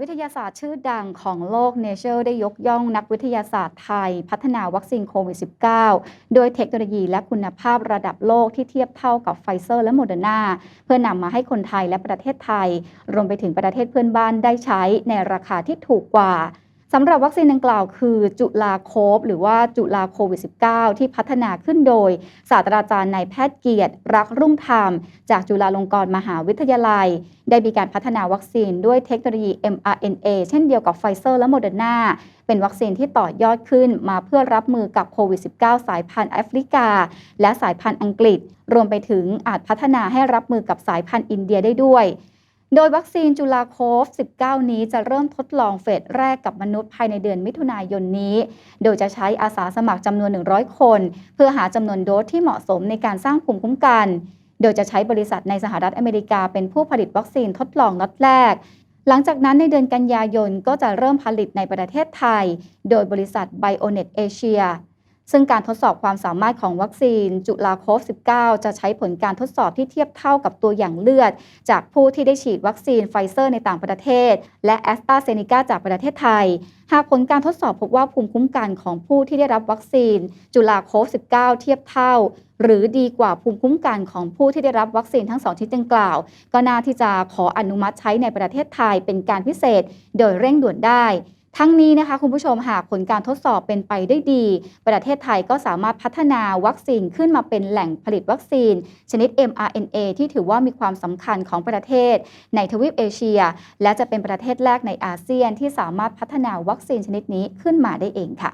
วิทยาศาสตร์ชื่อดังของโลก Nature ได้ยกย่องนักวิทยาศาสตร์ไทย พัฒนาวัคซีนโควิด -19 โดยเทคโนโลยีและคุณภาพระดับโลกที่เทียบเท่ากับไฟเซอร์และโมเดอร์นาเพื่อนำมาให้คนไทยและประเทศไทย รวมไปถึงประเทศเพื่อนบ้านได้ใช้ในราคาที่ถูกกว่า สำหรับวัคซีนดังกล่าวคือจุลาโคฟหรือว่าจุลาโควิด -19 ที่พัฒนาขึ้นโดย ศาสตราจารย์นายแพทย์เกียรติ รักรุ่งธรรม จากจุฬาลงกรณ์มหาวิทยาลัย ได้มีการพัฒนาวัคซีนด้วยเทคโนโลยี mRNA เช่นเดียวกับไฟเซอร์และโมเดอร์นาเป็นวัคซีนที่ต่อยอดขึ้นมาเพื่อรับมือกับโควิด -19 สายพันธุ์แอฟริกา และสายพันธุ์อังกฤษ รวมไปถึงอาจพัฒนาให้รับมือกับสายพันธุ์อินเดียได้ด้วย โดยวัคซีนจุลาโคฟ 19 นี้จะเริ่มทดลองเฟสแรกกับมนุษย์ภายในเดือนมิถุนายนนี้ โดยจะใช้อาสาสมัครจำนวน 100 คน เพื่อหาจำนวนโดสที่เหมาะสมในการสร้างภูมิคุ้มกัน โดยจะใช้บริษัทในสหรัฐอเมริกาเป็นผู้ผลิตวัคซีนทดลองล็อตแรก หลังจากนั้นในเดือนกันยายนก็จะเริ่มผลิตในประเทศไทย โดยบริษัท Bionet Asia ซึ่งการทดสอบความสามารถของวัคซีนจุลาโคฟ 19 จะใช้ผลการทดสอบที่เทียบเท่ากับตัวอย่างเลือด จากผู้ที่ได้ฉีดวัคซีนไฟเซอร์ในต่างประเทศ และแอสตราเซเนกาจากประเทศไทย หากผลการทดสอบพบว่าภูมิคุ้มกันของผู้ที่ได้รับวัคซีน จุลาโคฟ 19 เทียบเท่า หรือดีกว่าภูมิคุ้มกันของผู้ที่ได้รับวัคซีนทั้งสองชนิดดังกล่าว ก็น่าที่จะขออนุมัติใช้ในประเทศไทยเป็นการพิเศษ โดยเร่งด่วนได้ ทั้งนี้นะคะคุณผู้ชมหากผลการทดสอบเป็นไปได้ดี ประเทศไทยก็สามารถพัฒนาวัคซีนขึ้นมาเป็นแหล่งผลิตวัคซีน ชนิด mRNA ที่ถือว่ามีความสำคัญของประเทศ ในทวีปเอเชีย และจะเป็นประเทศแรกในอาเซียนที่สามารถพัฒนาวัคซีนชนิดนี้ขึ้นมาได้เองค่ะ